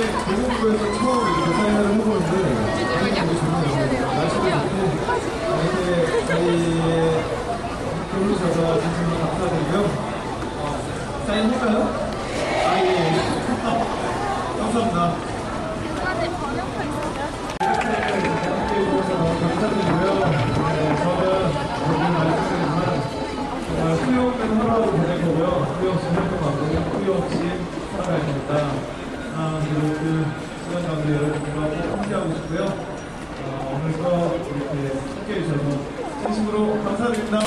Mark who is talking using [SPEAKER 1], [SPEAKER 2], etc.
[SPEAKER 1] 이렇게 대구에서 처음 이렇게 사인을 해보는데 되게 좋네요. 날씨가 좋고 이렇게 저희의 부르셔서 진심으로 감사드리고요. 어, 사인 할까요? 아, 예. 예. 감사합니다. 함께 해주셔서 감사드리고요. 네, 저는 오늘 말씀드리지만 후회 없는 하루하루 보낼 거고요. 후회 없이 활동하고 후회 없이 살아갈 겁니다. 아, 그리고 그 시간 가운데 여러분들과 꼭 함께하고 싶고요. 어, 오늘도 이렇게 함께 해 주셔서 진심으로 감사드립니다.